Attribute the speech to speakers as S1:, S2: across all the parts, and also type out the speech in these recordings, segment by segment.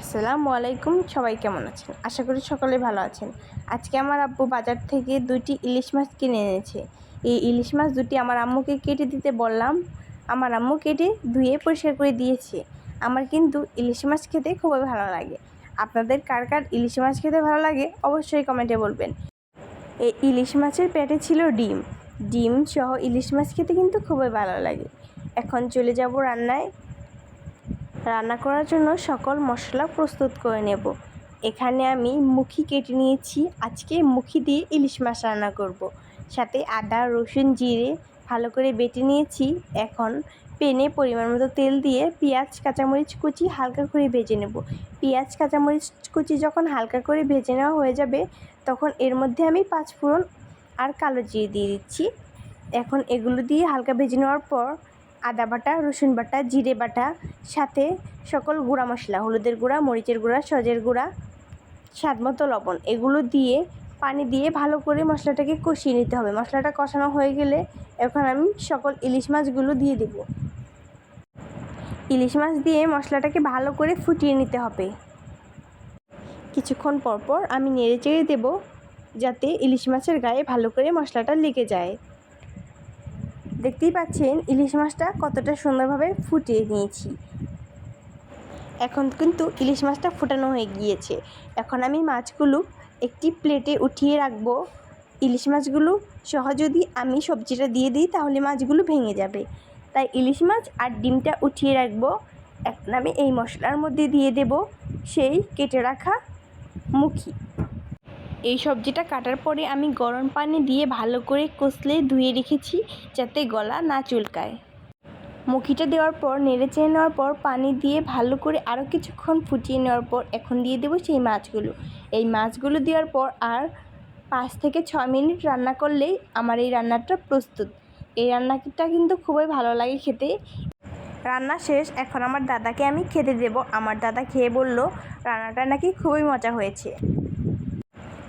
S1: আসসালামু আলাইকুম সবাই কেমন আছেন? আশা করি সকলে ভালো আছেন। আজকে আমার আব্বু বাজার থেকে দুইটি ইলিশ মাছ কিনে এনেছে। এই ইলিশ মাছ দুটি আমার আম্মুকে কেটে দিতে বললাম। আমার আম্মু কেটে ধুয়ে পরিষ্কার করে দিয়েছে। আমার কিন্তু ইলিশ মাছ খেতে খুবই ভালো লাগে। আপনাদের কার কার ইলিশ মাছ খেতে ভালো লাগে অবশ্যই কমেন্টে বলবেন। এই ইলিশ মাছের পেটে ছিল ডিম। ডিম সহ ইলিশ মাছ খেতে কিন্তু খুবই ভালো লাগে। এখন চলে যাব রান্নায়। রান্না করার জন্য সকল মশলা প্রস্তুত করে নেব। এখানে আমি মুখি কেটে নিয়েছি। আজকে মুখি দিয়ে ইলিশ মাছ রান্না করব। সাথে আদা, রসুন, জিরে ভালো করে বেটে নিয়েছি। এখন পেনে পরিমাণ মতো তেল দিয়ে পেঁয়াজ, কাঁচামরিচ কুচি হালকা করে ভেজে নেব। পেঁয়াজ, কাঁচামরিচ কুচি যখন হালকা করে ভেজে নেওয়া হয়ে যাবে, তখন এর মধ্যে আমি পাঁচ ফোড়ন আর কালো জিরে দিয়ে দিচ্ছি। এখন এগুলো দিয়ে হালকা ভেজে নেওয়ার পর আদা বাটা, রসুন বাটা, জিরে বাটা, সাথে সকল গুঁড়া মশলা, হলুদের গুঁড়া, মরিচের গুঁড়া, সজের গুঁড়া, স্বাদ মতো লবণ, এগুলো দিয়ে, পানি দিয়ে ভালো করে মশলাটাকে কষিয়ে নিতে হবে। মশলাটা কষানো হয়ে গেলে এখন আমি সকল ইলিশ মাছগুলো দিয়ে দেব। ইলিশ মাছ দিয়ে মশলাটাকে ভালো করে ফুটিয়ে নিতে হবে। কিছুক্ষণ পর পর আমি নেড়ে চেড়ে দেবো যাতে ইলিশ মাছের গায়ে ভালো করে মশলাটা লেগে যায়। দেখতেই পাচ্ছেন ইলিশ মাছটা কতটা সুন্দরভাবে ফুটিয়ে নিয়েছি। এখন কিন্তু ইলিশ মাছটা ফুটানো হয়ে গিয়েছে। এখন আমি মাছগুলো একটি প্লেটে উঠিয়ে রাখব। ইলিশ মাছগুলো সহ যদি আমি সবজিটা দিয়ে দিই, তাহলে মাছগুলো ভেঙে যাবে। তাই ইলিশ মাছ আর ডিমটা উঠিয়ে রাখব। এখন আমি এই মশলার মধ্যে দিয়ে দেব সেই কেটে রাখা মুখি। এই সবজিটা কাটার পরে আমি গরম পানি দিয়ে ভালো করে কষলে ধুয়ে রেখেছি যাতে গলা না চুলকায়। মুখিটা দেওয়ার পর, নেড়ে চেড়ে নেওয়ার পর, পানি দিয়ে ভালো করে আরও কিছুক্ষণ ফুটিয়ে নেওয়ার পর এখন দিয়ে দেবো সেই মাছগুলো। এই মাছগুলো দেওয়ার পর আর পাঁচ থেকে ছ মিনিট রান্না করলেই আমার এই রান্নাটা প্রস্তুত। এই রান্নাটা কিন্তু খুবই ভালো লাগে খেতে। রান্না শেষ, এখন আমার দাদাকে আমি খেতে দেব। আমার দাদা খেয়ে বলল, রান্নাটা নাকি খুবই মজা হয়েছে।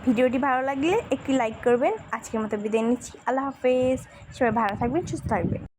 S1: ভিডিওটি ভালো লাগলে একটি লাইক করবেন। আজকের মতো বিদায় নিচ্ছি। আল্লাহ হাফেজ। সবাই ভালো থাকবেন, সুস্থ থাকবেন।